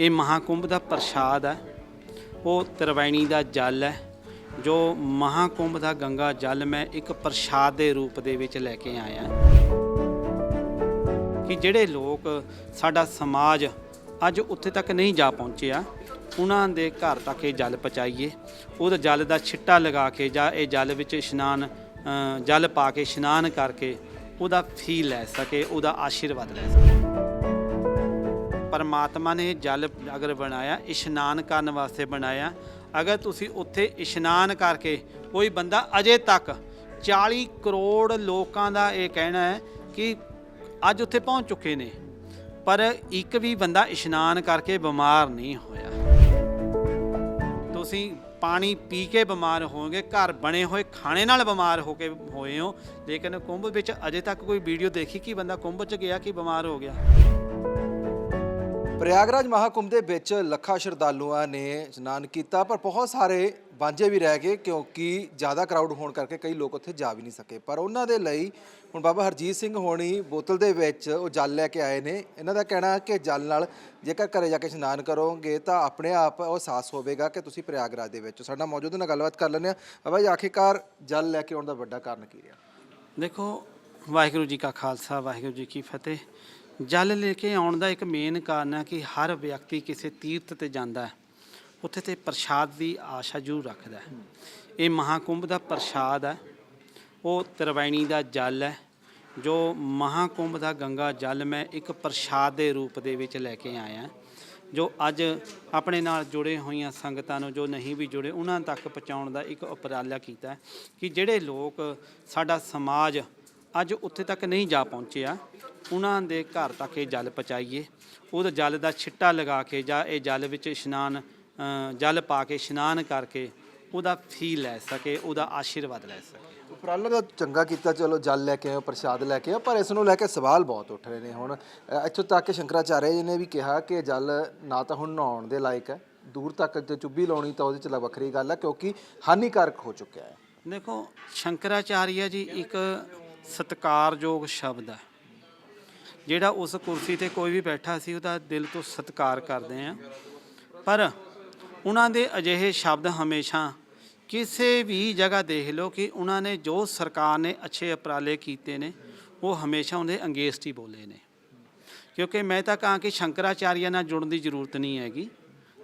ਇਹ ਮਹਾਕੁੰਭ ਦਾ ਪ੍ਰਸ਼ਾਦ ਹੈ। ਉਹ ਤਰਵੈਣੀ ਦਾ ਜਲ ਹੈ। ਜੋ ਮਹਾਕੁੰਭ ਦਾ ਗੰਗਾ ਜਲ ਮੈਂ ਇੱਕ ਪ੍ਰਸ਼ਾਦ ਦੇ ਰੂਪ ਦੇ ਵਿੱਚ ਲੈ ਕੇ ਆਇਆ। ਕਿ ਜਿਹੜੇ ਲੋਕ ਸਾਡਾ ਸਮਾਜ ਅੱਜ ਉੱਥੇ ਤੱਕ ਨਹੀਂ ਜਾ ਪਹੁੰਚਿਆ, ਉਹਨਾਂ ਦੇ ਘਰ ਤੱਕ ਇਹ ਜਲ ਪਹੁੰਚਾਈਏ। ਉਹਦਾ ਜਲ ਦਾ ਛਿੱਟਾ ਲਗਾ ਕੇ ਜਾਂ ਇਹ ਜਲ ਵਿੱਚ ਇਸ਼ਨਾਨ ਜਲ ਪਾ ਕੇ ਇਸ਼ਨਾਨ ਕਰਕੇ ਉਹਦਾ ਫੀਲ ਲੈ ਸਕੇ, ਉਹਦਾ ਆਸ਼ੀਰਵਾਦ ਲੈ ਸਕੇ। ਪਰਮਾਤਮਾ ਨੇ ਜਲ ਅਗਰ ਬਣਾਇਆ, ਇਸ਼ਨਾਨ ਕਰਨ ਵਾਸਤੇ ਬਣਾਇਆ, ਅਗਰ ਤੁਸੀਂ ਉੱਥੇ ਇਸ਼ਨਾਨ ਕਰਕੇ ਕੋਈ ਬੰਦਾ ਅਜੇ ਤੱਕ 40 ਕਰੋੜ ਲੋਕਾਂ ਦਾ ਇਹ ਕਹਿਣਾ ਹੈ ਕਿ ਅੱਜ ਉੱਥੇ ਪਹੁੰਚ ਚੁੱਕੇ ਨੇ, ਪਰ ਇੱਕ ਵੀ ਬੰਦਾ ਇਸ਼ਨਾਨ ਕਰਕੇ ਬਿਮਾਰ ਨਹੀਂ ਹੋਇਆ। ਤੁਸੀਂ ਪਾਣੀ ਪੀ ਕੇ ਬਿਮਾਰ ਹੋਵੋਗੇ, ਘਰ ਬਣੇ ਹੋਏ, ਖਾਣੇ ਨਾਲ ਬਿਮਾਰ ਹੋ ਕੇ ਹੋਏ ਹੋ, ਲੇਕਿਨ ਕੁੰਭ ਵਿੱਚ ਅਜੇ ਤੱਕ ਕੋਈ ਵੀਡੀਓ ਦੇਖੀ ਕਿ ਬੰਦਾ ਕੁੰਭ 'ਚ ਗਿਆ ਕਿ ਬਿਮਾਰ ਹੋ ਗਿਆ? ਪ੍ਰਯਾਗਰਾਜ ਮਹਾਕੁੰਭ ਦੇ ਵਿੱਚ ਲੱਖਾਂ ਸ਼ਰਧਾਲੂਆਂ ਨੇ ਇਸ਼ਨਾਨ ਕੀਤਾ, ਪਰ ਬਹੁਤ ਸਾਰੇ ਵਾਂਝੇ ਵੀ ਰਹਿ ਗਏ ਕਿਉਂਕਿ ਜ਼ਿਆਦਾ ਕਰਾਊਡ ਹੋਣ ਕਰਕੇ ਕਈ ਲੋਕ ਉੱਥੇ ਜਾ ਵੀ ਨਹੀਂ ਸਕੇ। ਪਰ ਉਹਨਾਂ ਦੇ ਲਈ ਹੁਣ ਬਾਬਾ ਹਰਜੀਤ ਸਿੰਘ ਹੋਣੀ ਬੋਤਲ ਦੇ ਵਿੱਚ ਉਹ ਜਲ ਲੈ ਕੇ ਆਏ ਨੇ। ਇਹਨਾਂ ਦਾ ਕਹਿਣਾ ਕਿ ਜਲ ਨਾਲ ਜੇਕਰ ਘਰੇ ਜਾ ਕੇ ਇਸ਼ਨਾਨ ਕਰੋਗੇ ਤਾਂ ਆਪਣੇ ਆਪ ਉਹ ਸਾਹਸ ਹੋਵੇਗਾ ਕਿ ਤੁਸੀਂ ਪ੍ਰਯਾਗਰਾਜ ਦੇ ਵਿੱਚ। ਸਾਡਾ ਮੌਜੂਦ ਨਾਲ ਗੱਲਬਾਤ ਕਰ ਲੈਂਦੇ ਆ ਬਾਬਾ ਜੀ, ਆਖਿਰਕਾਰ ਜਲ ਲੈ ਕੇ ਆਉਣ ਦਾ ਵੱਡਾ ਕਾਰਨ ਕੀ ਰਿਹਾ? ਦੇਖੋ, ਵਾਹਿਗੁਰੂ ਜੀ ਕਾ ਖਾਲਸਾ, ਵਾਹਿਗੁਰੂ ਜੀ ਕੀ ਫਤਿਹ। ਜਲ ਲੈ ਕੇ ਆਉਣ ਦਾ ਇੱਕ ਮੇਨ ਕਾਰਨ ਹੈ ਕਿ ਹਰ ਵਿਅਕਤੀ ਕਿਸੇ ਤੀਰਥ ਤੇ ਜਾਂਦਾ ਹੈ। ਉੱਥੇ ਤੇ ਪ੍ਰਸ਼ਾਦ ਦੀ ਆਸ਼ਾ ਜ਼ਰੂਰ ਰੱਖਦਾ ਹੈ। ਇਹ ਮਹਾਕੁੰਭ ਦਾ ਪ੍ਰਸ਼ਾਦ ਹੈ। ਉਹ ਤਰਵੈਣੀ ਦਾ ਜਲ ਹੈ। ਜੋ ਮਹਾਕੁੰਭ ਦਾ ਗੰਗਾ ਜਲ ਮੈਂ ਇੱਕ ਪ੍ਰਸ਼ਾਦ ਦੇ ਰੂਪ ਦੇ ਵਿੱਚ ਲੈ ਕੇ ਆਇਆ ਜੋ ਅੱਜ ਆਪਣੇ ਨਾਲ ਜੁੜੇ ਹੋਈਆਂ ਸੰਗਤਾਂ ਨੂੰ, ਜੋ ਨਹੀਂ ਵੀ ਜੁੜੇ, ਉਹਨਾਂ ਤੱਕ ਪਹੁੰਚਾਉਣ ਦਾ ਇੱਕ ਉਪਰਾਲਾ ਕੀਤਾ ਕਿ ਜਿਹੜੇ ਲੋਕ ਸਾਡਾ ਸਮਾਜ ਅੱਜ ਉੱਥੇ ਤੱਕ ਨਹੀਂ ਜਾ ਪਹੁੰਚਿਆ। ਉਹਨਾਂ ਦੇ ਘਰ ਤੱਕ ਇਹ ਜਲ ਪਹੁੰਚਾਈਏ। ਉਹਦਾ ਜਲ ਦਾ ਛਿੱਟਾ ਲਗਾ ਕੇ ਜਾਂ ਇਹ ਜਲ ਵਿੱਚ ਇਸ਼ਨਾਨ ਜਲ ਪਾ ਕੇ ਇਸ਼ਨਾਨ ਕਰਕੇ ਉਹਦਾ ਫੀਲ ਲੈ ਸਕੇ ਉਹਦਾ ਆਸ਼ੀਰਵਾਦ ਲੈ ਸਕੇ। ਉਪਰਾਲਾ ਤਾਂ ਚੰਗਾ ਕੀਤਾ ਚਲੋ ਜਲ ਲੈ ਕੇ ਆਏ ਪ੍ਰਸ਼ਾਦ ਲੈ ਕੇ ਆਏ ਪਰ ਇਸ ਨੂੰ ਲੈ ਕੇ ਸਵਾਲ ਬਹੁਤ ਉੱਠ ਰਹੇ ਨੇ ਹੁਣ। ਇੱਥੋਂ ਤੱਕ ਕਿ ਸ਼ੰਕਰਾਚਾਰਿਆ ਜੀ ਨੇ ਵੀ ਕਿਹਾ ਕਿ ਜਲ ਨਾ ਤਾਂ ਹੁਣ ਨਹਾਉਣ ਦੇ ਲਾਇਕ ਹੈ। ਦੂਰ ਤੱਕ ਜੇ ਚੁੱਭੀ ਲਾਉਣੀ ਤਾਂ ਉਹਦੇ ਚ ਲ- ਵੱਖਰੀ ਗੱਲ ਹੈ ਕਿਉਂਕਿ ਹਾਨੀਕਾਰਕ ਹੋ ਚੁੱਕਿਆ ਹੈ। ਦੇਖੋ ਸ਼ੰਕਰਾਚਾਰੀਆ ਜੀ ਇੱਕ ਸਤਿਕਾਰਯੋਗ ਸ਼ਬਦ ਹੈ। ਜਿਹੜਾ ਉਸ ਕੁਰਸੀ ਤੇ ਕੋਈ ਵੀ ਬੈਠਾ ਸੀ, ਉਹਦਾ ਦਿਲ ਤੋਂ ਸਤਿਕਾਰ ਕਰਦੇ ਆ ਪਰ ਉਹਨਾਂ ਦੇ ਅਜਿਹੇ ਸ਼ਬਦ ਹਮੇਸ਼ਾ ਕਿਸੇ ਵੀ ਜਗ੍ਹਾ ਦੇਖ ਲਓ ਕਿ ਉਹਨਾਂ ਨੇ ਜੋ ਸਰਕਾਰ ਨੇ ਅੱਛੇ ਉਪਰਾਲੇ ਕੀਤੇ ਨੇ, ਉਹ ਹਮੇਸ਼ਾ ਉਹਦੇ ਅੰਗੇਸਟ ਹੀ ਬੋਲੇ ਨੇ। ਕਿਉਂਕਿ ਮੈਂ ਤਾਂ ਕਹਾਂ ਕਿ ਸ਼ੰਕਰਾਚਾਰੀਆ ਨਾਲ ਜੁੜਨ ਦੀ ਜ਼ਰੂਰਤ ਨਹੀਂ ਹੈਗੀ।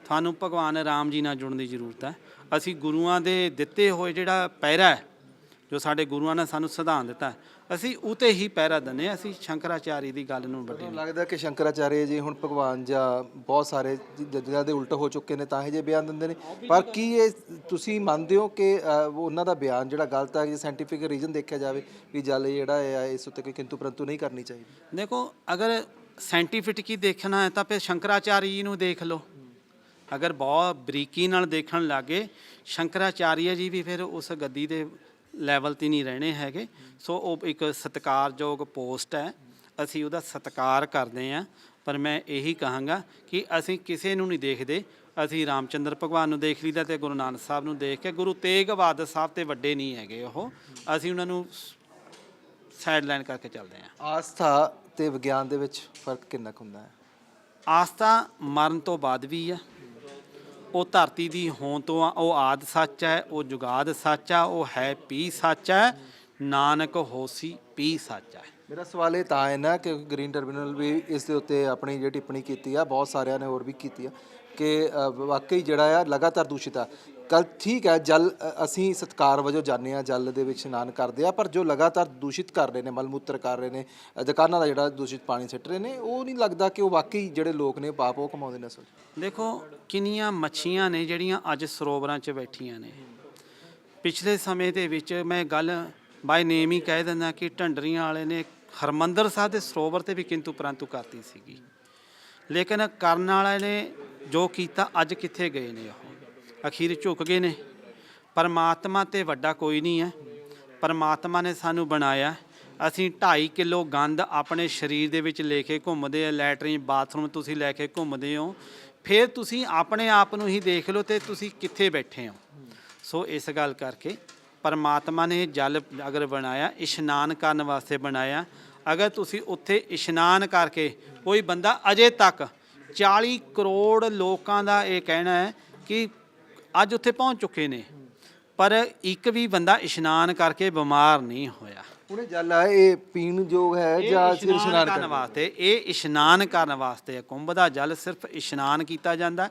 ਤੁਹਾਨੂੰ ਭਗਵਾਨ ਰਾਮ ਜੀ ਨਾਲ ਜੁੜਨ ਦੀ ਜ਼ਰੂਰਤ ਹੈ। ਅਸੀਂ ਗੁਰੂਆਂ ਦੇ ਦਿੱਤੇ ਹੋਏ ਜਿਹੜਾ ਪੈਰਾ ਹੈ ਜੋ ਸਾਡੇ ਗੁਰੂਆਂ ਨੇ ਸਾਨੂੰ ਸਿਧਾਂਤ ਦਿੱਤਾ ਅਸੀਂ ਉਤੇ ਹੀ ਪਹਿਰਾ ਹਾਂ ਅਸੀਂ ਸ਼ੰਕਰਾਚਾਰੀ ਦੀ ਗੱਲ ਨੂੰ ਵੱਡੀ ਮੈਨੂੰ ਲੱਗਦਾ ਕਿ ਸ਼ੰਕਰਾਚਾਰਿਆ ਜੀ ਹੁਣ ਭਗਵਾਨ ਜਾਂ ਬਹੁਤ ਸਾਰੇ ਜੱਜਾਂ ਦੇ ਉਲਟ ਹੋ ਚੁੱਕੇ ਨੇ ਤਾਂ ਇਹ ਜੇ ਬਿਆਨ ਦਿੰਦੇ ਨੇ? ਪਰ ਕੀ ਇਹ ਤੁਸੀਂ ਮੰਨਦੇ ਹੋ ਕਿ ਉਹਨਾਂ ਦਾ ਬਿਆਨ ਜਿਹੜਾ ਗਲਤ ਹੈ ਜੇ ਸਾਇੰਟੀਫਿਕ ਰੀਜ਼ਨ ਦੇਖਿਆ ਜਾਵੇ ਵੀ ਜਲ ਜਿਹੜਾ ਹੈ ਇਸ ਉੱਤੇ ਕੋਈ ਕਿੰਤੂ ਪਰੰਤੂ ਨਹੀਂ ਕਰਨੀ ਚਾਹੀਦੀ? ਦੇਖੋ ਅਗਰ ਸਾਇੰਟੀਫਿਕ ਹੀ ਦੇਖਣਾ ਹੈ ਤਾਂ ਫਿਰ ਸ਼ੰਕਰਾਚਾਰੀ ਜੀ ਨੂੰ ਦੇਖ ਲਓ। ਅਗਰ ਬਹੁਤ ਬਰੀਕੀ ਨਾਲ ਦੇਖਣ ਲੱਗੇ ਸ਼ੰਕਰਾਚਾਰੀਆ ਜੀ ਵੀ ਫਿਰ ਉਸ ਗੱਦੀ ਦੇ ਲੈਵਲ ਤੇ ਨਹੀਂ ਰਹਿਣੇ ਹੈਗੇ। ਸੋ ਉਹ ਇੱਕ ਸਤਿਕਾਰਯੋਗ ਪੋਸਟ ਹੈ। ਅਸੀਂ ਉਹਦਾ ਸਤਿਕਾਰ ਕਰਦੇ ਹਾਂ। ਪਰ ਮੈਂ ਇਹੀ ਕਹਾਂਗਾ ਕਿ ਅਸੀਂ ਕਿਸੇ ਨੂੰ ਨਹੀਂ ਦੇਖਦੇ। ਅਸੀਂ ਰਾਮਚੰਦਰ ਭਗਵਾਨ ਨੂੰ ਦੇਖ ਲਈਦਾ ਤੇ ਗੁਰੂ ਨਾਨਕ ਸਾਹਿਬ ਨੂੰ ਦੇਖ ਕੇ ਗੁਰੂ ਤੇਗ ਬਹਾਦਰ ਸਾਹਿਬ ਤੇ ਵੱਡੇ ਨਹੀਂ ਹੈਗੇ ਉਹ। ਅਸੀਂ ਉਹਨਾਂ ਨੂੰ ਸਾਈਡ ਲਾਈਨ ਕਰਕੇ ਚੱਲਦੇ ਹਾਂ। ਆਸਥਾ ਤੇ ਵਿਗਿਆਨ ਦੇ ਵਿੱਚ ਫ਼ਰਕ ਕਿੰਨਾ ਕੁ ਹੁੰਦਾ ਹੈ? ਆਸਥਾ ਮਰਨ ਤੋਂ ਬਾਅਦ ਵੀ ਆ ਉਹ ਧਰਤੀ ਦੀ ਹੋਂਦ ਤੋਂ ਆ, ਉਹ ਆਦ ਸੱਚ ਹੈ, ਉਹ ਜੁਗਾਦ ਸੱਚ ਆ, ਉਹ ਹੈ ਪੀ ਸੱਚ ਹੈ, ਨਾਨਕ ਹੋਸੀ ਪੀ ਸੱਚ ਹੈ। ਮੇਰਾ ਸਵਾਲ ਇਹ ਤਾਂ ਹੈ ਨਾ ਕਿ ਗ੍ਰੀਨ ਟਰਮੀਨਲ ਵੀ ਇਸ ਦੇ ਉੱਤੇ ਆਪਣੀ ਜਿਹੜੀ ਟਿੱਪਣੀ ਕੀਤੀ ਆ, ਬਹੁਤ ਸਾਰਿਆਂ ਨੇ ਹੋਰ ਵੀ ਕੀਤੀ ਆ, ਕਿ ਵਾਕਈ ਜਿਹੜਾ ਆ ਲਗਾਤਾਰ ਦੂਸ਼ਿਤ ਆ। ਕੱਲ ਠੀਕ ਹੈ, ਜਲ ਅਸੀਂ ਸਤਕਾਰ ਵਜੋਂ ਜਾਂਦੇ ਆ ਜਲ ਦੇ ਵਿੱਚ ਇਸ਼ਨਾਨ ਕਰਦੇ ਆ ਪਰ ਜੋ ਲਗਾਤਾਰ ਦੂਸ਼ਿਤ ਕਰ ਰਹੇ ਨੇ ਮਲ ਮੂਤਰ ਕਰ ਰਹੇ ਨੇ ਦੁਕਾਨਾਂ ਦਾ ਜਿਹੜਾ ਦੂਸ਼ਿਤ ਪਾਣੀ ਸਿੱਟ ਰਹੇ ਨੇ, ਉਹ ਨਹੀਂ ਲੱਗਦਾ ਕਿ ਉਹ ਵਾਕਈ ਜਿਹੜੇ ਲੋਕ ਨੇ ਪਾਪ ਉਹ ਕਮਾਉਂਦੇ ਨੇ ਅਸਲ ਦੇਖੋ, ਕਿੰਨੀਆਂ ਮੱਛੀਆਂ ਨੇ ਜਿਹੜੀਆਂ ਅੱਜ ਸਰੋਵਰਾਂ 'ਚ ਬੈਠੀਆਂ ਨੇ। ਪਿਛਲੇ ਸਮੇਂ ਦੇ ਵਿੱਚ ਮੈਂ ਗੱਲ ਬਾਈ ਨੇਮ ਹੀ ਕਹਿ ਦਿੰਦਾ ਕਿ ਢੰਡਰੀਆਂ ਵਾਲੇ ਨੇ ਹਰਮੰਦਰ ਸਾਹਿਬ ਦੇ ਸਰੋਵਰ ਤੇ ਵੀ ਕਿੰਤੂ ਪਰੰਤੂ ਕਰਤੀ ਸੀਗੀ। ਲੇਕਿਨ ਕਰਨ ਵਾਲੇ ਨੇ ਜੋ ਕੀਤਾ, ਅੱਜ ਕਿੱਥੇ ਗਏ ਨੇ ਉਹ? ਅਖੀਰ ਝੁਕ ਗਏ ਨੇ। ਪਰਮਾਤਮਾ ਤੇ ਵੱਡਾ ਕੋਈ ਨਹੀਂ ਹੈ। ਪਰਮਾਤਮਾ ਨੇ ਸਾਨੂੰ ਬਣਾਇਆ। ਅਸੀਂ 2.5 ਕਿਲੋ ਗੰਦ ਆਪਣੇ ਸਰੀਰ ਦੇ ਵਿੱਚ ਲੈ ਕੇ ਘੁੰਮਦੇ ਆ ਲੈਟਰਿਨ ਬਾਥਰੂਮ ਤੁਸੀਂ ਲੈ ਕੇ ਘੁੰਮਦੇ ਹੋ। ਫਿਰ ਤੁਸੀਂ ਆਪਣੇ ਆਪ ਨੂੰ ਹੀ ਦੇਖ ਲਓ ਤੇ ਤੁਸੀਂ ਕਿੱਥੇ ਬੈਠੇ ਹੋ। ਸੋ ਇਸ ਗੱਲ ਕਰਕੇ ਪਰਮਾਤਮਾ ਨੇ ਜਲ ਅਗਰ ਬਣਾਇਆ, ਇਸ਼ਨਾਨ ਕਰਨ ਵਾਸਤੇ ਬਣਾਇਆ। ਅਗਰ ਤੁਸੀਂ ਉੱਥੇ ਇਸ਼ਨਾਨ ਕਰਕੇ ਕੋਈ ਬੰਦਾ ਅਜੇ ਤੱਕ 40 ਕਰੋੜ ਲੋਕਾਂ ਦਾ ਇਹ ਕਹਿਣਾ ਹੈ ਕਿ ਅੱਜ ਉੱਥੇ ਪਹੁੰਚ ਚੁੱਕੇ ਨੇ। ਪਰ ਇੱਕ ਵੀ ਬੰਦਾ ਇਸ਼ਨਾਨ ਕਰਕੇ ਬਿਮਾਰ ਨਹੀਂ ਹੋਇਆ। ਹੁਣੇ ਜਲ ਆ ਇਹ ਪੀਣ ਯੋਗ ਹੈ ਜਾਂ ਸਿਰ ਇਸ਼ਨਾਨ ਕਰਨ ਕਰਨ ਵਾਸਤੇ ਇਹ ਇਸ਼ਨਾਨ ਕਰਨ ਵਾਸਤੇ ਹੈ। ਕੁੰਭ ਦਾ ਜਲ ਸਿਰਫ ਇਸ਼ਨਾਨ ਕੀਤਾ ਜਾਂਦਾ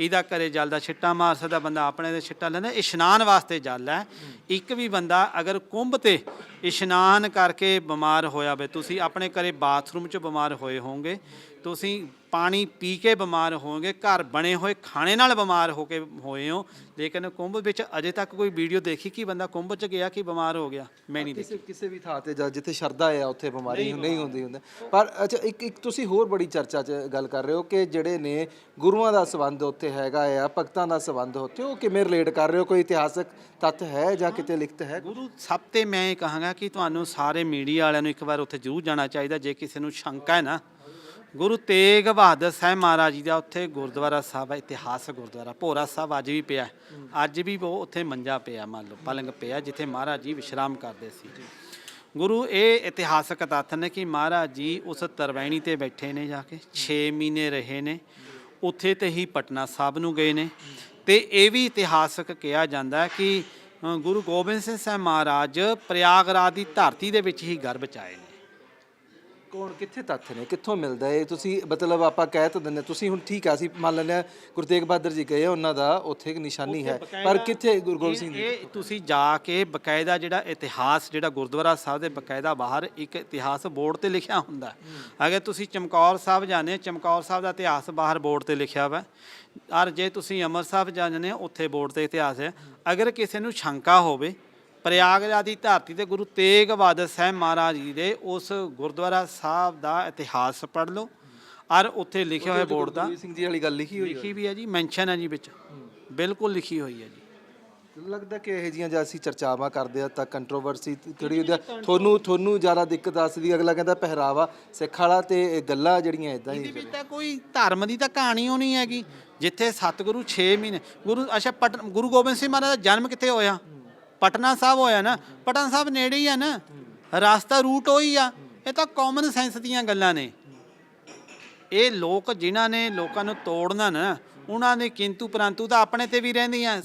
ਇਹਦਾ ਘਰੇ ਜਲ ਦਾ ਛਿੱਟਾ ਮਾਰ ਸਕਦਾ ਬੰਦਾ ਆਪਣੇ ਦੇ ਛਿੱਟਾ ਲੈਂਦਾ। ਇਸ਼ਨਾਨ ਵਾਸਤੇ ਜਲ ਹੈ। ਇੱਕ ਵੀ ਬੰਦਾ ਅਗਰ ਕੁੰਭ ਤੇ ਇਸ਼ਨਾਨ ਕਰਕੇ ਬਿਮਾਰ ਹੋਇਆ ਵੇ। ਤੁਸੀਂ ਆਪਣੇ ਘਰੇ ਬਾਥਰੂਮ 'ਚ ਬਿਮਾਰ ਹੋਏ ਹੋਵੋਗੇ। ਤੁਸੀਂ ਪਾਣੀ ਪੀ ਕੇ ਬਿਮਾਰ ਹੋਵੋਗੇ। ਘਰ ਬਣੇ ਹੋਏ ਖਾਣੇ ਨਾਲ ਬਿਮਾਰ ਹੋ ਕੇ ਹੋਏ ਹੋ। ਲੇਕਿਨ ਕੁੰਭ ਵਿੱਚ ਅਜੇ ਤੱਕ ਕੋਈ ਵੀਡੀਓ ਦੇਖੀ ਕਿ ਬੰਦਾ ਕੁੰਭ 'ਚ ਗਿਆ ਕਿ ਬਿਮਾਰ ਹੋ ਗਿਆ? ਮੈਂ ਨਹੀਂ ਦੇਖੀ। ਕਿਸੇ ਕਿਸੇ ਵੀ ਥਾਂ ਤੇ ਜਾ ਜਿੱਥੇ ਸ਼ਰਧਾ ਹੈ ਉੱਥੇ ਬਿਮਾਰੀ ਨਹੀਂ ਹੁੰਦੀ ਹੁੰਦਾ। ਪਰ ਅੱਛਾ ਇੱਕ ਇੱਕ ਤੁਸੀਂ ਹੋਰ ਬੜੀ ਚਰਚਾ 'ਚ ਗੱਲ ਕਰ ਰਹੇ ਹੋ ਕਿ ਜਿਹੜੇ ਨੇ ਗੁਰੂਆਂ ਦਾ ਸੰਬੰਧ ਉੱਥੇ ਹੈਗਾ ਆ ਭਗਤਾਂ ਦਾ ਸੰਬੰਧ ਉੱਥੇ ਉਹ ਕਿਵੇਂ ਰਿਲੇਟ ਕਰ ਰਹੇ ਹੋ? ਕੋਈ ਇਤਿਹਾਸਕ ਤੱਥ ਹੈ ਜਾਂ ਕਿਤੇ ਲਿਖਤ ਹੈ ਗੁਰੂ ਸਭ ਤੇ ਮੈਂ ਇਹ ਕਹਾਂਗਾ ਕਿ ਤੁਹਾਨੂੰ ਸਾਰੇ ਮੀਡੀਆ ਵਾਲਿਆਂ ਨੂੰ ਇੱਕ ਵਾਰ ਉੱਥੇ ਜ਼ਰੂਰ ਜਾਣਾ ਚਾਹੀਦਾ, ਜੇ ਕਿਸੇ ਨੂੰ ਸ਼ੰਕਾ ਹੈ ਨਾ। ਗੁਰੂ ਤੇਗ ਬਹਾਦਰ ਸਾਹਿਬ ਮਹਾਰਾਜ ਜੀ ਦਾ ਉੱਥੇ ਗੁਰਦੁਆਰਾ ਸਾਹਿਬ ਹੈ ਇਤਿਹਾਸਕ ਗੁਰਦੁਆਰਾ, ਭੋਰਾ ਸਾਹਿਬ ਅੱਜ ਵੀ ਪਿਆ। ਹੈ। ਅੱਜ ਵੀ ਉਹ ਉੱਥੇ ਮੰਜਾ ਪਿਆ, ਮੰਨ ਲਓ, ਪਲੰਗ ਪਿਆ, ਜਿੱਥੇ ਮਹਾਰਾਜ ਜੀ ਵਿਸ਼ਰਾਮ ਕਰਦੇ ਸੀ। ਗੁਰੂ, ਇਹ ਇਤਿਹਾਸਕ ਤੱਥ ਨੇ ਕਿ ਮਹਾਰਾਜ ਜੀ ਉਸ ਤਰਵੈਣੀ ਤੇ ਬੈਠੇ ਨੇ ਜਾ ਕੇ 6 ਮਹੀਨੇ ਰਹੇ ਨੇ। ਉੱਥੇ ਤੇ ਹੀ ਪਟਨਾ ਸਾਹਿਬ ਨੂੰ ਗਏ ਨੇ। ਤੇ ਇਹ ਵੀ ਇਤਿਹਾਸਕ ਕਿਹਾ ਜਾਂਦਾ ਹੈ ਕਿ ਗੁਰੂ ਗੋਬਿੰਦ ਸਿੰਘ ਸਾਹਿਬ ਮਹਾਰਾਜ ਪ੍ਰਯਾਗਰਾਜ ਦੀ ਧਰਤੀ ਦੇ ਵਿੱਚ ਹੀ ਗਰਭ ਚ ਆਏ ਨੇ। ਕੌਣ ਕਿੱਥੇ ਤੱਥ ਨੇ ਕਿੱਥੋਂ ਮਿਲਦਾ ਹੈ ਤੁਸੀਂ ਮਤਲਬ ਆਪਾਂ ਕਹਿ ਤਾਂ ਦਿੰਦੇ ਤੁਸੀਂ ਹੁਣ ਠੀਕ ਆ ਅਸੀਂ ਮੰਨ ਲੈਂਦੇ ਹਾਂ ਗੁਰੂ ਤੇਗ ਬਹਾਦਰ ਜੀ ਗਏ ਉਹਨਾਂ ਦਾ ਉੱਥੇ ਇੱਕ ਨਿਸ਼ਾਨੀ ਹੈ। ਪਰ ਕਿੱਥੇ ਗੁਰੂ ਗੋਬਿੰਦ ਸਿੰਘ ਇਹ ਇਹ ਤੁਸੀਂ ਜਾ ਕੇ ਬਕਾਇਦਾ ਜਿਹੜਾ ਇਤਿਹਾਸ ਜਿਹੜਾ ਗੁਰਦੁਆਰਾ ਸਾਹਿਬ ਦੇ ਬਕਾਇਦਾ ਬਾਹਰ ਇੱਕ ਇਤਿਹਾਸ ਬੋਰਡ ਤੇ ਲਿਖਿਆ ਹੁੰਦਾ। ਅਗਰ ਤੁਸੀਂ ਚਮਕੌਰ ਸਾਹਿਬ ਜਾਂਦੇ ਹੋ, ਚਮਕੌਰ ਸਾਹਿਬ ਦਾ ਇਤਿਹਾਸ ਬਾਹਰ ਬੋਰਡ ਤੇ ਲਿਖਿਆ ਵਾ। ਔਰ ਜੇ ਤੁਸੀਂ ਅੰਮ੍ਰਿਤਸਰ ਸਾਹਿਬ ਜਾਂਦੇ ਹੋ ਉੱਥੇ ਬੋਰਡ ਤੇ ਇਤਿਹਾਸ ਹੈ। ਅਗਰ ਕਿਸੇ ਨੂੰ ਸ਼ੰਕਾ ਹੋਵੇ ਪ੍ਰਯਾਗਰਾਜ ਦੀ ਧਰਤੀ ਤੇ ਗੁਰੂ ਤੇਗ ਬਹਾਦਰ ਸਾਹਿਬ ਮਹਾਰਾਜ ਜੀ ਦੇ ਉਸ ਗੁਰਦੁਆਰਾ ਸਾਹਿਬ ਦਾ ਇਤਿਹਾਸ ਪੜ੍ਹ ਲਓ। ਔਰ ਉੱਥੇ ਲਿਖਿਆ ਹੋਇਆ ਬੋਰਡ ਦਾ ਸਿੰਘ ਜੀ ਵਾਲੀ ਗੱਲ ਲਿਖੀ ਹੋਈ ਲਿਖੀ ਵੀ ਹੈ ਜੀ ਮੈਂਸ਼ਨ ਹੈ ਜੀ ਵਿੱਚ। ਬਿਲਕੁਲ ਲਿਖੀ ਹੋਈ ਹੈ ਜੀ। ਲੱਗਦਾ ਕਿ ਇਹ ਜੀਆਂ ਜਾਂ ਅਸੀਂ ਚਰਚਾਵਾਂ ਕਰਦੇ ਆ ਤਾਂ ਕੰਟਰੋਵਰਸੀ ਕਿਹੜੀ ਹੁੰਦੀ ਆ ਤੁਹਾਨੂੰ ਤੁਹਾਨੂੰ ਜ਼ਿਆਦਾ ਦਿੱਕਤ ਦੱਸਦੀ ਅਗਲਾ ਕਹਿੰਦਾ ਪਹਿਰਾਵਾ ਸਿੱਖ ਵਾਲਾ ਤੇ ਇਹ ਗੱਲਾਂ ਜਿਹੜੀਆਂ ਇਦਾਂ ਹੀ ਇਹਦੇ ਵਿੱਚ ਤਾਂ ਕੋਈ ਧਰਮ ਦੀ ਤਾਂ ਕਹਾਣੀ ਨਹੀਂ ਹੈਗੀ। ਜਿੱਥੇ ਸਤਿਗੁਰੂ 6 ਮਹੀਨੇ ਗੁਰੂ ਅੱਛਾ ਗੁਰੂ ਗੋਬਿੰਦ ਸਿੰਘ ਮਹਾਰਾਜ ਦਾ ਜਨਮ ਕਿੱਥੇ ਹੋਇਆ? ਪਟਨਾ ਸਾਹਿਬ ਹੋਇਆ ਨਾ, ਪਟਨਾ ਸਾਹਿਬ ਨੇੜੇ ਹੀ ਆ ਨਾ, ਰਸਤਾ ਰੂਟ ਉਹੀ ਆ। ਇਹ ਤਾਂ ਕਾਮਨ ਸੈਂਸ ਦੀਆਂ ਗੱਲਾਂ ਨੇ। ਇਹ ਲੋਕ ਜਿਨ੍ਹਾਂ ਨੇ ਲੋਕਾਂ ਨੂੰ ਤੋੜਨਾ ਨਾ, ਉਹਨਾਂ ਦੇ ਕਿੰਤੂ ਪਰੰਤੂ ਤਾਂ ਆਪਣੇ ਤੇ ਵੀ ਰਹਿੰਦੀਆਂ।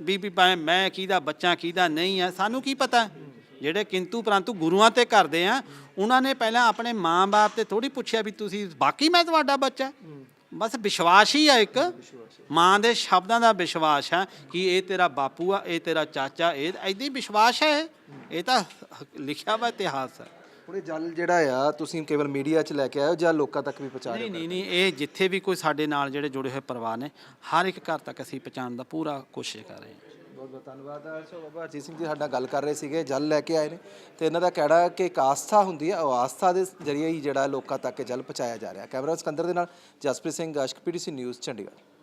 ਵੀ ਵੀ ਮੈਂ ਕਿਹਦਾ, ਬੱਚਾ ਕਿਹਦਾ, ਨਹੀਂ ਆ, ਸਾਨੂੰ ਕੀ ਪਤਾ? ਜਿਹੜੇ ਕਿੰਤੂ ਪਰੰਤੂ ਗੁਰੂਆਂ ਤੇ ਕਰਦੇ ਆ, ਉਹਨਾਂ ਨੇ ਪਹਿਲਾਂ ਆਪਣੇ ਮਾਂ-ਬਾਪ ਤੇ ਥੋੜੀ ਪੁੱਛਿਆ ਵੀ ਤੁਸੀਂ, ਬਾਕੀ ਮੈਂ ਤੁਹਾਡਾ ਬੱਚਾ। ਬਸ ਵਿਸ਼ਵਾਸ ਹੀ ਆ ਇੱਕ। ਮਾਂ ਦੇ ਸ਼ਬਦਾਂ ਦਾ ਵਿਸ਼ਵਾਸ ਹੈ ਕਿ ਇਹ ਤੇਰਾ ਬਾਪੂ ਆ ਇਹ ਤੇਰਾ ਚਾਚਾ ਇਹ ਐਦਾਂ ਹੀ ਵਿਸ਼ਵਾਸ ਹੈ। ਇਹ। ਤਾਂ ਲਿਖਿਆ ਵਾ ਇਤਿਹਾਸ। ਹੈ ਹੁਣ ਇਹ ਜਲ ਜਿਹੜਾ ਆ ਤੁਸੀਂ ਕੇਵਲ ਮੀਡੀਆ 'ਚ ਲੈ ਕੇ ਹੋ ਜਾਂ ਲੋਕਾਂ ਤੱਕ ਵੀ ਪਹੁੰਚਾ ਰਹੇ ਨਹੀਂ ਨਹੀਂ ਨਹੀਂ ਇਹ ਜਿੱਥੇ ਵੀ ਕੋਈ ਸਾਡੇ ਨਾਲ ਜਿਹੜੇ ਜੁੜੇ ਹੋਏ ਪਰਿਵਾਰ ਨੇ ਹਰ ਇੱਕ ਘਰ ਤੱਕ ਅਸੀਂ ਪਹੁੰਚਾਉਣ ਦਾ ਪੂਰਾ ਕੋਸ਼ਿਸ਼ ਕਰ ਰਹੇ ਹਾਂ। ਬਹੁਤ ਬਹੁਤ ਧੰਨਵਾਦ। ਹੈ ਸੋ ਬਾਬਾ ਅਜੀਤ ਸਿੰਘ ਜੀ ਸਾਡੇ ਨਾਲ ਗੱਲ ਕਰ ਰਹੇ ਸੀਗੇ, ਜਲ ਲੈ ਕੇ ਆਏ ਨੇ। ਤੇ ਇਹਨਾਂ ਦਾ ਕਹਿਣਾ ਕਿ ਇੱਕ ਆਸਥਾ ਹੁੰਦੀ ਹੈ, ਉਹ ਆਸਥਾ ਦੇ ਜ਼ਰੀਏ ਹੀ ਜਿਹੜਾ ਲੋਕਾਂ ਤੱਕ ਜਲ ਪਹੁੰਚਾਇਆ ਜਾ ਰਿਹਾ। ਕੈਮਰਾ ਸਿਕੰਦਰ ਦੇ ਨਾਲ ਜਸਪ੍ਰੀਤ ਸਿੰਘ, ਅਸ਼ਕ ਪੀਡੀਸੀ ਨਿਊਜ਼, ਚੰਡੀਗੜ੍ਹ।